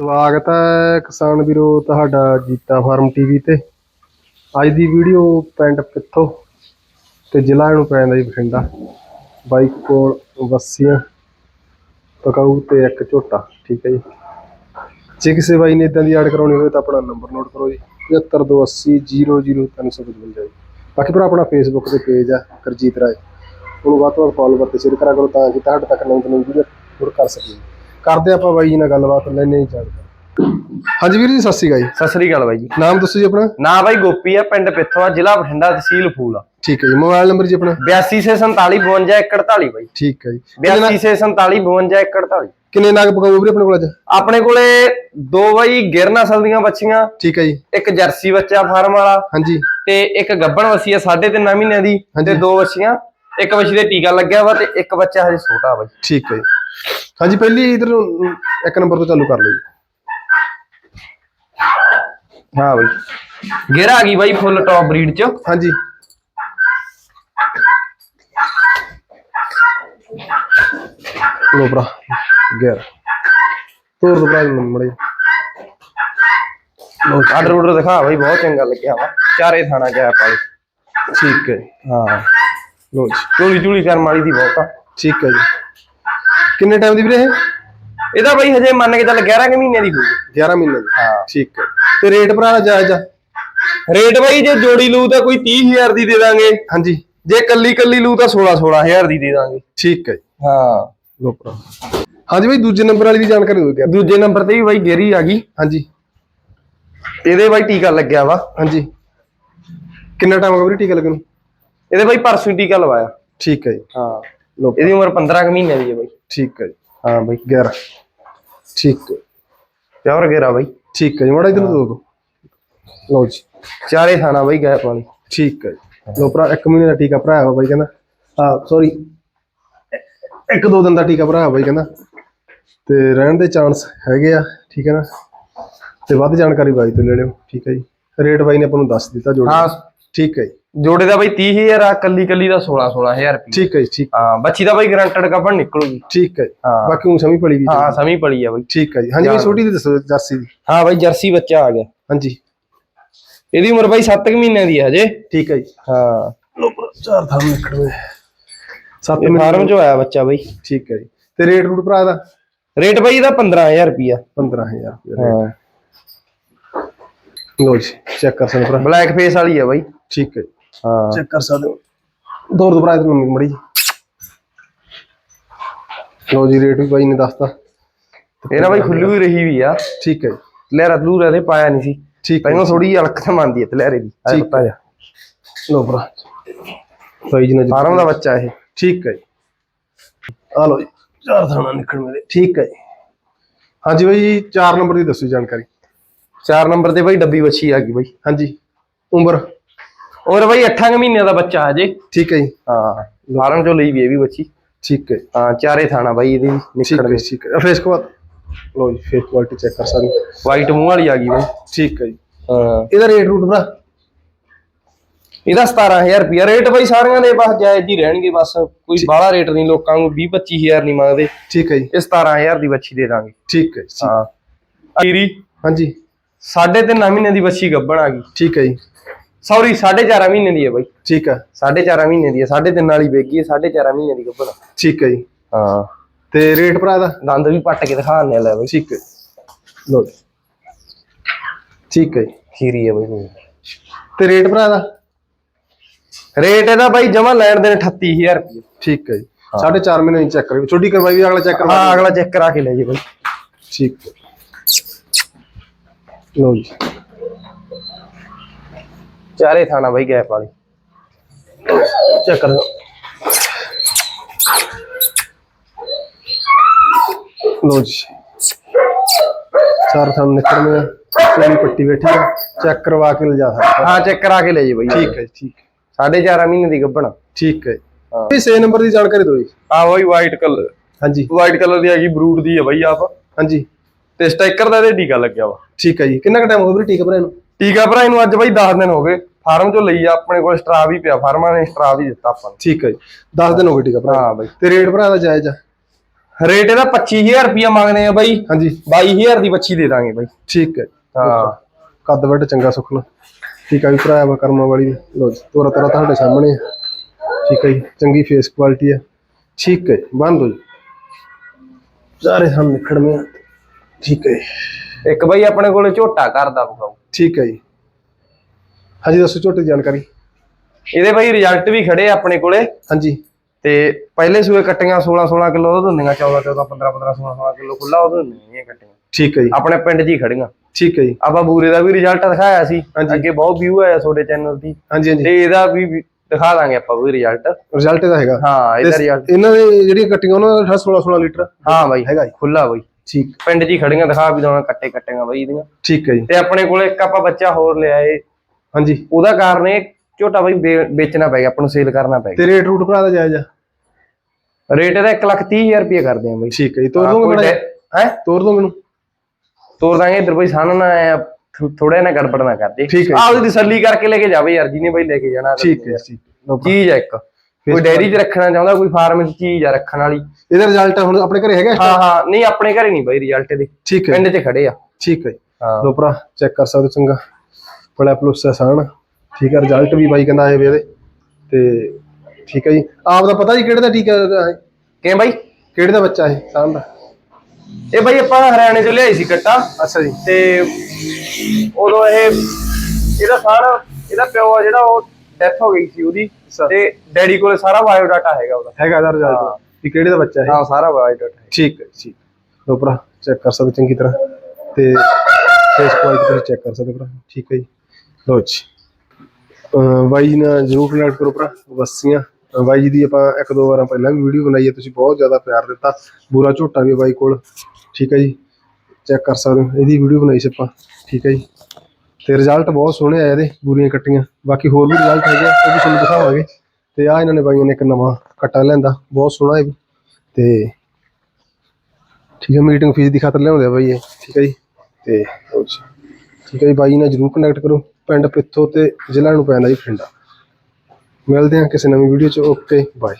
ਸਵਾਗਤ ਹੈ ਕਿਸਾਨ ਵੀਰੋ ਤੁਹਾਡਾ ਜੀਤਾ ਫਾਰਮ ਟੀਵੀ ਤੇ। ਅੱਜ ਦੀ ਵੀਡੀਓ ਪਿੰਡ ਪਿੱਥੋ ਤੇ ਜ਼ਿਲ੍ਹਾ ਇਹਨੂੰ ਪੈਂਦਾ ਜੀ ਬਠਿੰਡਾ। ਬਾਈਕ ਕੋਲ ਵੱਸੀਆਂ, ਪਕਾਊ ਤੇ ਇੱਕ ਝੋਟਾ, ਠੀਕ ਹੈ ਜੀ। ਜੇ ਕਿਸੇ ਬਾਈ ਨੇ ਇਦਾਂ ਦੀ ਐਡ ਕਰਾਉਣੀ ਹੋਵੇ ਤਾਂ ਆਪਣਾ ਨੰਬਰ ਨੋਟ ਕਰੋ ਜੀ 7528000355 ਜੀ। ਬਾਕੀ ਭਰਾ, ਆਪਣਾ ਫੇਸਬੁੱਕ ਤੇ ਪੇਜ ਆ, ਕਰਜੀਤ ਰਾਏ। ਉਹਨੂੰ ਵੱਧ ਤੋਂ ਵੱਧ ਫੋਲੋ ਕਰਕੇ ਸ਼ੇਅਰ ਕਰਿਆ ਕਰੋ ਤਾਂ ਕਿ ਤੁਹਾਡੇ ਤੱਕ ਨਵੀਂ ਤੋਂ ਨਵੀਂ ਵੀਡੀਓ ਅਪਲੋਡ ਕਰ ਸਕੀਏ। ਕਰਦੇ ਆਪਾਂ ਬਾਈ ਜੀ ਨਾਲ ਗੱਲਬਾਤ ਲੈਣੇ ਹੀ ਜਾਣਕਾਰੀ ਹਾਂਜੀ ਵੀਰ ਜੀ ਸਤਿ ਸ਼੍ਰੀ ਅਕਾਲ ਜੀ। ਸਤਿ ਸ੍ਰੀ ਅਕਾਲ ਬਾਈ ਜੀ। ਨਾਮ ਦੱਸੋ ਜੀ ਆਪਣਾ? ਨਾਂ ਬਾਈ ਗੋਪੀ ਆ ਪਿੰਡ ਪਿੱਥੋਂ ਆ ਜ਼ਿਲ੍ਹਾ ਬਠਿੰਡਾ ਤਹਿਸੀਲ ਫੂਲ ਆ। ਠੀਕ ਹੈ ਜੀ ਮੋਬਾਈਲ ਨੰਬਰ ਜੀ ਆਪਣਾ? 8247452148 ਬਾਈ। ਠੀਕ ਹੈ ਜੀ। ਕਿੰਨੇ ਨਗ- 8247452148 ਕਿੰਨੇ ਨਗ ਪਕਾਉ ਵੀਰੇ ਆਪਣੇ ਕੋਲ ਅੱਜ? ਆਪਣੇ ਕੋਲੇ ਦੋ ਬਾਈ ਗਿਰ ਨਸਲ ਦੀਆਂ ਬੱਚੀਆਂ ਠੀਕ ਹੈ ਜੀ। ਇੱਕ ਜਰਸੀ ਬੱਚਾ ਫਾਰਮ ਵਾਲਾ ਹਾਂਜੀ। ਤੇ ਇੱਕ ਗੱਬਣ ਵਸੀ ਆ 3.5 ਮਹੀਨਿਆਂ ਦੀ। ਤੇ ਦੋ ਬੱਚੀਆਂ ਇੱਕ ਬੱਚੀ ਦੇ ਟੀਕਾ ਲੱਗਿਆ ਵਾ ਤੇ ਇੱਕ ਬੱਚਾ ਹਜੇ ਛੋਟਾ ਬਾਈ। ਠੀਕ ਹੈ ਜੀ। ਹਾਂਜੀ ਪਹਿਲੀ ਇਧਰ ਇੱਕ ਨੰਬਰ ਤੋਂ ਚਾਲੂ ਕਰ ਲਓ ਜੀ। ਹਾਂ ਬਾਈ। ਗਿਰ ਆ ਗਈ ਬਾਈ ਫੁੱਲ ਟੌਪ ਬਰੀਡ ਚ। ਹਾਂਜੀ। ਲੋ ਭਰਾ ਗਿਆ ਤੋਰ ਦੋ ਭਰਾ ਨੂੰ ਮੜੇ ਲੋ ਆਰਡਰ ਆਰਡਰ ਦਿਖਾ ਬਾਈ ਬਹੁਤ ਚੰਗਾ ਲੱਗਿਆ ਵਾ। ਚਾਰੇ ਥਾਣਾ ਗਿਆ ਪਾਲੀ ਠੀਕ ਹੈ ਜੀ। ਹਾਂ। ਲੋ ਜੀ। ਚੋਲੀ ਚੂਲੀ ਕਰਮ ਵਾਲੀ ਦੀ ਬਹੁਤ ਆ। ਠੀਕ ਹੈ ਜੀ। ਕਿੰਨੇ ਟਾਈਮ ਦੀ ਵੀਰੇ ਇਹ? ਇਹਦਾ ਬਾਈ ਹਜੇ ਮੰਨ ਕੇ ਚੱਲ 11 ਕੁ ਮਹੀਨੇ ਦੀ ਹੋਊਗੀ। 11 ਮਹੀਨੇ ਦੀ ਹਾਂ। ਠੀਕ ਹੈ। ਤੇ ਰੇਟ ਭਰਾ ਦਾ ਜਾਇਜ਼ ਆ? ਰੇਟ ਬਾਈ ਜੇ ਜੋੜੀ ਲੂ ਤਾਂ ਕੋਈ 30000 ਦੀ ਦੇ ਦਾਂਗੇ। ਹਾਂਜੀ। ਜੇ ਕੱਲੀ ਕੱਲੀ ਲੂ ਤਾਂ 16 16000 ਦੀ ਦੇ ਦਾਂਗੇ। ਠੀਕ ਹੈ ਜੀ। ਹਾਂ। ਲੋ ਭਰਾ। ਹਾਂਜੀ ਬਾਈ ਦੂਜੇ ਨੰਬਰ ਵਾਲੀ ਦੀ ਜਾਣਕਾਰੀ ਦਿਓ ਯਾਰ ਦੂਜੇ ਨੰਬਰ ਤੇ ਵੀ ਬਾਈ ਗੇਰੀ ਆ ਗਈ। ਹਾਂਜੀ। ਇਹਦੇ ਬਾਈ ਟੀਕਾ ਲੱਗਿਆ ਵਾ। ਹਾਂਜੀ। ਕਿੰਨਾ ਟਾਈਮ ਹੋ ਗਿਆ ਵੀਰੇ ਟੀਕਾ ਲੱਗਣ ਨੂੰ? ਇਹਦੇ ਬਾਈ ਪਰਸੋਂ ਹੀ ਟੀਕਾ ਲਵਾਇਆ। ਠੀਕ ਹੈ ਜੀ। ਹਾਂ। ਲੋ ਇਹਦੀ ਉਮਰ 15 ਕੁ ਮਹੀਨੇ ਦੀ ਹੈ ਬਾਈ। ਠੀਕ ਹੈ ਜੀ। ਹਾਂ ਬਾਈ 11 ਠੀਕ ਹੈ। ਪਿਓਰ ਗੇਰਾ ਬਾਈ। ਠੀਕ ਹੈ ਜੀ ਮਾੜਾ ਇਧਰ ਦੋ ਦੋ। ਲਓ ਜੀ। ਚਾਰੇ ਥਾਣਾ ਬਾਈ ਗੈਪ ਵਾਲੀ। ਠੀਕ ਹੈ ਜੀ। ਲੋ ਭਰਾ ਇੱਕ ਮਹੀਨੇ ਦਾ ਟੀਕਾ ਭਰਾਇਆ ਵਾ ਬਾਈ ਕਹਿੰਦਾ। ਆ ਸੌਰੀ ਇੱਕ ਦੋ ਦਿਨ ਦਾ ਟੀਕਾ ਭਰਾਇਆ ਬਾਈ ਕਹਿੰਦਾ। ਤੇ ਰਹਿਣ ਦੇ ਚਾਂਸ ਹੈਗੇ ਆ ਠੀਕ ਹੈ ਨਾ। ਤੇ ਵੱਧ ਜਾਣਕਾਰੀ ਬਾਈ ਤੋਂ ਲੈ ਲਿਓ ਠੀਕ ਹੈ ਜੀ। ਰੇਟ ਬਾਈ ਨੇ ਆਪਾਂ ਨੂੰ ਦੱਸ ਦਿੱਤਾ ਜੋੜੀ ਹਾਂ। ਠੀਕ ਹੈ ਜੀ। ਜੋੜੇ ਦਾ ਬਾਈ 30000 ਆ ਕੱਲੀ ਕੱਲੀ ਦਾ 16 16000 ਰੁਪਏ ਠੀਕ ਹੈ ਜੀ ਠੀਕ। ਹਾਂ ਬੱਚੀ ਦਾ ਬਾਈ ਗਰੰਟਡ ਕੱਪੜ ਨਿਕਲੂਗੀ ਠੀਕ ਹੈ ਹਾਂ। ਬਾਕੀ ਉਹ ਸਮੀ ਪੜੀ ਵੀ ਹਾਂ ਸਮੀ ਪਲੀ ਆ ਬਾਈ। ਠੀਕ ਹੈ ਜੀ। ਹਾਂਜੀ ਬਾਈ ਛੋਟੀ ਦੀ ਦੱਸੋ ਜਰਸੀ ਦੀ। ਹਾਂ ਬਾਈ ਜਰਸੀ ਬੱਚਾ ਆ ਗਿਆ। ਹਾਂਜੀ। ਇਹਦੀ ਉਮਰ ਬਾਈ 7 ਮਹੀਨਿਆਂ ਦੀ ਹੈ ਹਜੇ। ਠੀਕ ਹੈ ਜੀ। ਹਾਂ। ਲੋ ਚਾਰ ਥਾਂ ਸੱਤ ਇਹ ਮਿੰਟ ਫਾਰਮ ਚੋਂ ਆਇਆ ਬੱਚਾ ਬਾਈ। ਠੀਕ ਹੈ ਜੀ। ਤੇ ਰੇਟ ਰੂਟ ਭਰਾ ਦਾ ਰੇਟ ਬਾਈ ਇਹਦਾ 15000 ਰੁਪਿਆ 15000 ਰੁਪਏ ਹਾਂ। ਲੋ ਜੀ ਚੈੱਕ ਕਰ ਸਕਦੇ ਹੋ ਭਰਾ। ਬਲੈਕ ਫੇਸ ਵਾਲੀ ਆ ਬਾਈ। ਠੀਕ ਹੈ ਜੀ। ਹਾਂ। ਚੈੱਕ ਕਰ ਸਕਦੇ ਹੋ। ਦੋ ਦੋ ਭਰਾ ਇਧਰ ਮੰਮੀ ਮੜੀ ਲੋ ਜੀ ਰੇਟ ਵੀ ਬਾਈ ਨੇ ਦੱਸਤਾ। ਇਹ ਨਾ ਬਾਈ ਖੁੱਲੀ ਹੋਈ ਰਹੀ ਵੀ ਆ। ਠੀਕ ਹੈ ਜੀ। ਲਹਿਰਾ ਲੂਰਾ ਦੇ ਪਾਇਆ ਨਹੀਂ ਸੀ। ਠੀਕ ਹੈ ਪਹਿਲਾਂ ਥੋੜੀ ਅਲਖ ਤੇ ਮੰਨਦੀ ਹੈ ਤੇ ਲਹਿਰੇ ਦੀ। ਠੀਕ। ਪਤਾ ਜਾ ਲੋ ਭਰਾ। ਬਾਈ ਜੀ ਨੇ ਫਾਰਮ ਦਾ ਬੱਚਾ ਇਹ। ਠੀਕ ਹੈ ਜੀ। ਆ ਲੋ ਜੀ ਚਾਰ ਥਾਣਾ ਨਿਕਲ ਮੇਰੇ ਠੀਕ ਹੈ ਜੀ। ਹਾਂਜੀ ਬਾਈ 4 ਨੰਬਰ ਦੀ ਦੱਸੋ ਜਾਣਕਾਰੀ। 4 ਨੰਬਰ ਤੇ ਬਾਈ ਡੱਬੀ ਬੱਚੀ ਆ ਗਈ ਬਾਈ। ਹਾਂਜੀ। ਉਮਰ? ਔਰ ਬਾਈ 8 ਮਹੀਨਿਆਂ ਦਾ ਬੱਚਾ ਹਜੇ। ਠੀਕ ਹੈ ਜੀ। ਹਾਂ ਫਾਰਮ ਚੋਂ ਲਈ ਵੀ ਇਹ ਵੀ ਬੱਚੀ। ਠੀਕ ਹੈ। ਹਾਂ ਚਾਰੇ ਥਾਣਾ ਬਾਈ ਇਹਦੀ ਨਿਕੜ ਜੀ, ਠੀਕ ਹੈ। ਫੇਸ ਕੋ ਲੋ ਜੀ ਫੇਸ ਕੁਆਲਿਟੀ ਚੈੱਕ ਕਰ ਸਕਦੇ। ਵਾਈਟ ਮੂੰਹ ਵਾਲੀ ਆ ਗਈ ਬਾਈ। ਠੀਕ ਹੈ ਜੀ। ਹਾਂ। ਇਹਦਾ ਰੇਟ ਰੂਟ ਭਰਾ? ਇਹਦਾ 17000 ਰੁਪਿਆ ਰੇਟ ਬਾਈ ਸਾਰਿਆਂ ਦੇ ਬਸ ਜਾਇਜ਼ ਹੀ ਰਹਿਣਗੇ ਬਸ ਕੋਈ ਬਾਹਲਾ ਰੇਟ ਨਹੀਂ ਲੋਕਾਂ ਨੂੰ 20 25000 ਨਹੀਂ ਮੰਗਦੇ। ਠੀਕ ਹੈ ਜੀ। ਇਹ 17000 ਦੀ ਬੱਚੀ ਦੇ ਦਾਂਗੇ। ਠੀਕ ਹੈ ਹਾਂ। ਅਕੀਰੀ ਹਾਂਜੀ। ਸਾਢੇ ਤਿੰਨ ਮਹੀਨੇ ਦੀ ਬੱਚੀ ਗੱਭਣ ਆ ਗਈ। ਠੀਕ ਹੈ ਜੀ। ਸੌਰੀ 4.5 ਮਹੀਨੇ ਦੀ ਹੈ ਬਾਈ। ਠੀਕ ਹੈ। 4.5 ਮਹੀਨੇ ਦੀ ਹੈ ਸਾਢੇ ਤਿੰਨ ਵਾਲੀ ਵੇਗੀ ਹੈ 4.5 ਮਹੀਨੇ ਦੀ ਗੱਭਣ। ਠੀਕ ਹੈ ਜੀ। ਹਾਂ। ਤੇ ਰੇਟ ਭਰਾ ਦਾ? ਦੰਦ ਵੀ ਪੱਟ ਕੇ ਦਿਖਾਣੇ ਲੈ ਬਾਈ। ਠੀਕ ਹੈ। ਲੋ ਠੀਕ ਹੈ ਖੀਰੀ ਹੈ ਬਾਈ ਤੇ ਰੇਟ ਭਰਾ ਦਾ? ਰੇਟ ਇਹਦਾ ਬਾਈ ਜਮਾ ਲੈਣ ਦੇ 38000 ਰੁਪਏ ਠੀਕ ਹੈ ਜੀ। ਸਾਢੇ ਚਾਰ ਮਹੀਨੇ ਚੈੱਕ ਕਰੀ ਛੋਟੀ ਕਰਵਾਈ ਵੀ ਅਗਲਾ ਚੈੱਕ ਕਰਵਾ ਹਾਂ ਅਗਲਾ ਚੈੱਕ ਕਰਾ ਕੇ ਲੈ ਜੀ ਬਾਈ। ਠੀਕ ਹੈ। ਲੋ ਜੀ। ਚਾਰੇ ਥਾਣਾ ਬਾਈ ਗੈਪ ਵਾਲੀ। ਚੈੱਕ ਕਰ ਲੋ ਜੀ। ਚਾਰ ਥਾਂ ਨਿਕਲਨੇ ਆ। ਪੱਟੀ ਬੈਠੀ ਆ। ਚੈੱਕ ਕਰਵਾ ਕੇ ਲਿਜਾ ਸਕਦਾ। ਹਾਂ ਚੈੱਕ ਕਰਾ ਕੇ ਲੈ ਜੀ ਬਾਈ। ਠੀਕ ਹੈ ਜੀ, ਠੀਕ ਸਾਢੇ 4 ਮਹੀਨੇ ਦੀ ਗੱਭਣ ਠੀਕ ਹੈ। ਇਹ ਸੇ ਨੰਬਰ ਦੀ ਜਾਣਕਾਰੀ ਦਿਓ ਜੀ। ਆ ਬਾਈ ਵਾਈਟ ਕਲਰ ਹਾਂਜੀ। ਵਾਈਟ ਕਲਰ ਦੀ ਹੈਗੀ ਬਰੂਟ ਦੀ ਹੈ ਬਾਈ ਆਪ। ਹਾਂਜੀ। ਤੇ ਸਟicker ਦਾ ਇਹਦੇ ਟੀਕਾ ਲੱਗਿਆ ਵਾ। ਠੀਕ ਹੈ ਜੀ। ਕਿੰਨਾ ਕੁ ਟਾਈਮ ਹੋ ਗਿਆ ਵੀਰੇ ਟੀਕਾ ਭਰਾ ਨੂੰ? ਟੀਕਾ ਭਰਾ ਇਹਨੂੰ ਅੱਜ ਬਾਈ 10 ਦਿਨ ਹੋ ਗਏ। ਫਾਰਮ ਚੋਂ ਲਈ ਆ ਆਪਣੇ ਕੋਲ ਸਟਰਾ ਵੀ ਪਿਆ ਫਾਰਮਾਂ ਨੇ ਸਟਰਾ ਵੀ ਦਿੱਤਾ ਆਪਾਂ ਨੂੰ। ਠੀਕ ਹੈ ਜੀ। 10 ਦਿਨ ਹੋ ਗਏ ਭਰਾ। ਹਾਂ। ਬਾਈ। ਤੇ ਰੇਟ ਭਰਾ ਦਾ ਜਾਇਜ਼ ਆ? ਰੇਟ ਇਹਦਾ 25000 ਰੁਪਿਆ ਮੰਗਦੇ ਆ ਬਾਈ। ਹਾਂਜੀ। 22000 ਦੀ ਬੱਚੀ ਦੇ ਦਾਂਗੇ ਬਾਈ। ਠੀਕ ਹੈ। ਹਾਂ। ਕੱਦ ਵੱਡ ਚੰਗਾ ਸੁਖਣਾ ਠੀਕ ਹੈ ਵੀ ਭਰਾ ਵਾ ਕਰਮਾਂ ਵਾਲੀ। ਲਓ ਜੀ ਤੋਰਾ ਤੋਰਾ ਤੁਹਾਡੇ ਸਾਹਮਣੇ ਆ। ਠੀਕ ਹੈ ਜੀ ਚੰਗੀ ਫੇਸ ਕੁਆਲਿਟੀ ਆ। ਠੀਕ ਹੈ ਜੀ, ਬੰਦ ਹੋ ਜੀ। ਸਾਰੇ ਹਮ ਨਿਕੜਵੇਂ ਆ। ਠੀਕ ਹੈ ਜੀ, ਇੱਕ ਬਾਈ ਆਪਣੇ ਕੋਲੇ ਝੋਟਾ ਕਰਦਾ ਬਗਾਉ ਠੀਕ ਹੈ ਜੀ। ਹਾਂਜੀ ਦੱਸੋ ਛੋਟੀ ਜਾਣਕਾਰੀ। ਇਹਦੇ ਬਾਈ ਰਿਜ਼ਲਟ ਵੀ ਖੜੇ ਆ ਆਪਣੇ ਕੋਲੇ। ਹਾਂਜੀ। ਤੇ ਪਹਿਲੇ ਸੂਏ ਕੱਟੀਆਂ 16 16 ਕਿਲੋ ਉਹ ਦਿੰਦੀਆਂ 14 14 15 15 16 16 ਕਿਲੋ ਖੁੱਲਾ ਉਹ ਦਿੰਦੀਆਂ ਇਹ ਕੱਟੀਆਂ। ਠੀਕ ਹੈ ਜੀ। ਆਪਣੇ ਪਿੰਡ 'ਚ ਹੀ ਖੜੀਆਂ। ਠੀਕ ਹੈ ਜੀ। ਆਪਾਂ ਬੂਰੇ ਦਾ ਵੀ ਰਿਜ਼ਲਟ ਦਿਖਾਇਆ ਸੀ। ਅੱਗੇ ਬਹੁਤ ਵਿਊ ਆਇਆ ਤੁਹਾਡੇ ਚੈਨਲ ਦੀ। ਹਾਂਜੀ ਹਾਂਜੀ। ਤੇ ਇਹਦਾ ਵੀ ਦਿਖਾ ਦਾਂਗੇ ਆਪਾਂ ਵੀ ਰਿਜ਼ਲਟ ਰਿਜ਼ਲਟ ਇਹਦਾ ਹੈਗਾ। ਹਾਂ ਇਹਦਾ ਰਿਜ਼ਲਟ ਇਹਨਾਂ ਦੇ ਜਿਹੜੀਆਂ ਕੱਟੀਆਂ ਉਹਨਾਂ ਦਾ 16 16 ਲੀਟਰ ਹਾਂ ਬਾਈ ਹੈਗਾ ਜੀ। ਖੁੱਲਾ ਬਾਈ। ਠੀਕ। ਪਿੰਡ 'ਚ ਹੀ ਖੜੀਆਂ ਦਿਖਾ ਵੀ ਦਾਂ ਕੱਟੇ ਕੱਟੀਆਂ ਬਾਈ ਇਹਦੀਆਂ। ਠੀਕ ਹੈ ਜੀ। ਤੇ ਆਪਣੇ ਕੋਲੇ ਇੱਕ ਆਪਾਂ ਬੱਚਾ ਹੋਰ ਲਿਆ ਏ ਹਾਂਜੀ। ਉਹਦਾ ਕਾਰਨ ਇਹ ਝੋਟਾ ਬਾਈ ਵੇ- ਵੇਚਣਾ ਪੈ ਗਿਆ ਆਪਾਂ ਨੂੰ ਸੇਲ ਕਰਨਾ ਪੈ ਤੇ ਰੇਟ ਰੂਟ ਭਰਾ ਦਾ ਜਾਇਜ਼ ਆ? ਗਿਆ ਰੇਟ ਇਹਦਾ 1 ਲੱਖ 30 ਹਜ਼ਾਰ ਰੁਪਏ ਕਰਦੇ ਆ ਬਾਈ। ਠੀਕ ਹੈ ਜੀ ਤੋਰ ਦੋਗੇ ਬੜਾ ਹੈ? ਤੋਰ ਦੋ ਮੈਨੂੰ। ਤੋਰ ਦਾਂਗੇ ਇੱਧਰ ਬਈ ਸਾਨੂੰ ਨਾ ਥੋੜਾ ਨਾ ਗੜਬੜ ਨਾ ਕਰਦੇ ਠੀਕ ਹੈ। ਤਸੱਲੀ ਕਰਕੇ ਲੈ ਕੇ ਜਾਵੇ ਯਾਰ ਜਿਹਨੇ ਬਈ ਲੈ ਕੇ ਜਾਣਾ ਠੀਕ ਹੈ ਠੀਕ ਲਓ ਭਰਾ। ਚੀਜ਼ ਆ ਇੱਕ। ਕੋਈ ਡੈਰੀ 'ਚ ਰੱਖਣਾ ਚਾਹੁੰਦਾ ਕੋਈ ਫਾਰਮ 'ਚ ਚੀਜ਼ ਆ ਰੱਖਣ ਵਾਲੀ। ਇਹਦਾ ਰਿਜ਼ਲਟ ਹੁਣ ਆਪਣੇ ਘਰੇ ਹੈਗਾ ਹਾਂ ਹਾਂ। ਨਹੀਂ ਆਪਣੇ ਘਰੇ ਨਹੀਂ ਬਈ ਰਿਜ਼ਲਟ ਇਹਦੇ। ਠੀਕ ਹੈ ਪਿੰਡ 'ਚ ਖੜੇ ਆ। ਠੀਕ ਹੈ ਹਾਂ। ਲੋ ਭਰਾ ਚੈੱਕ ਕਰ ਸਕਦੇ ਹੋ ਚੰਗਾ। ਬੜਾ ਪਲੱਸ ਆਸਾਨ ਠੀਕ ਹੈ ਰਿਜ਼ਲਟ ਵੀ ਬਾਈ ਕਹਿੰਦਾ ਆਏ ਵੇ ਇਹਦੇ। ਤੇ ਠੀਕ ਹੈ ਜੀ। ਆਪ ਦਾ ਪਤਾ ਜੀ ਕਿਹੜੇ ਦਾ ਟੀਕਾ ਹੈ ਕਿਵੇਂ ਬਾਈ? ਕਿਹੜੇ ਦਾ ਬੱਚਾ ਹੈ ਸਾਨ ਦਾ? ਇਹ ਬਾਈ ਆਪਾਂ ਹਰਿਆਣੇ ਤੋਂ ਲਿਆਈ ਸੀ ਕੱਟਾ ਅੱਛਾ ਜੀ। ਤੇ ਉਦੋਂ ਇਹ ਇਹਦਾ ਸਾਰਾ ਇਹਦਾ ਪਿਓ ਆ ਜਿਹੜਾ ਉਹ ਡੈਥ ਹੋ ਗਈ ਸੀ ਉਹਦੀ। ਤੇ ਡੈਡੀ ਕੋਲੇ ਸਾਰਾ ਬਾਇਓ ਡਾਟਾ ਹੈਗਾ ਉਹਦਾ। ਹੈਗਾ ਇਹਦਾ। ਰਿਜ਼ਲਟ ਵੀ ਕਿਹੜੇ ਦਾ ਬੱਚਾ ਹੈ ਹਾਂ ਸਾਰਾ ਬਾਇਓ ਡਾਟਾ ਠੀਕ ਹੈ ਠੀਕ ਲੋ ਭਰਾ ਚੈੱਕ ਕਰ ਸਕਦੇ ਚੰਗੀ ਤਰ੍ਹਾਂ। ਤੇ ਫੇਸ ਕੁਆਲਿਟੀ ਤੁਸੀਂ ਚੈੱਕ ਕਰ ਸਕਦੇ ਭਰਾ। ਠੀਕ ਹੈ ਜੀ। ਲੋ ਜੀ। ਅਹ ਬਾਈ ਜੀ ਨਾਲ ਜਰੂਰ ਕਨੈਕਟ ਕਰੋ ਭਰਾ ਵਸੀਆਂ। ਬਾਈ ਜੀ ਦੀ ਆਪਾਂ ਇੱਕ ਦੋ ਵਾਰਾਂ ਪਹਿਲਾਂ ਵੀ ਵੀਡੀਓ ਬਣਾਈ ਹੈ ਤੁਸੀਂ ਬਹੁਤ ਜ਼ਿਆਦਾ ਪਿਆਰ ਦਿੱਤਾ। ਬੁਰਾ ਝੋਟਾ ਵੀ ਬਾਈ ਕੋਲ। ਠੀਕ ਹੈ ਜੀ। ਚੈੱਕ ਕਰ ਸਕਦੇ ਹੋ ਇਹਦੀ ਵੀਡੀਓ ਬਣਾਈ ਸੀ ਆਪਾਂ। ਠੀਕ ਹੈ ਜੀ। ਤੇ ਰਿਜ਼ਲਟ ਬਹੁਤ ਸੋਹਣੇ ਆਏ ਇਹਦੇ ਬੁਰੀਆਂ ਕੱਟੀਆਂ। ਬਾਕੀ ਹੋਰ ਵੀ ਰਿਜ਼ਲਟ ਹੈਗੇ ਆ, ਉਹ ਵੀ ਤੁਹਾਨੂੰ ਦਿਖਾਵਾਂਗੇ। ਤੇ ਆ ਇਹਨਾਂ ਨੇ ਬਾਈਆਂ ਨੇ ਇੱਕ ਨਵਾਂ ਕੱਟਾ ਲੈਂਦਾ ਬਹੁਤ ਸੋਹਣਾ ਇਹ ਵੀ। ਤੇ ਠੀਕ ਹੈ ਮੀਟਿੰਗ ਫੀਸ ਦੀ ਖਾਤਰ ਲਿਆਉਂਦੇ ਆ ਬਾਈ ਇਹ। ਠੀਕ ਹੈ ਜੀ। ਤੇ ਲਓ ਠੀਕ ਹੈ ਜੀ ਬਾਈ ਨਾਲ ਜਰੂਰ ਕਨੈਕਟ ਕਰੋ। ਪਿੰਡ ਪਿੱਥੋ ਤੇ ਜ਼ਿਲ੍ਹਾ ਨੂੰ ਪੈਂਦਾ ਜੀ ਬਠਿੰਡਾ ਮਿਲਦੇ ਹਾਂ ਕਿਸੇ ਨਵੀਂ ਵੀਡੀਓ ਚ। Okay bye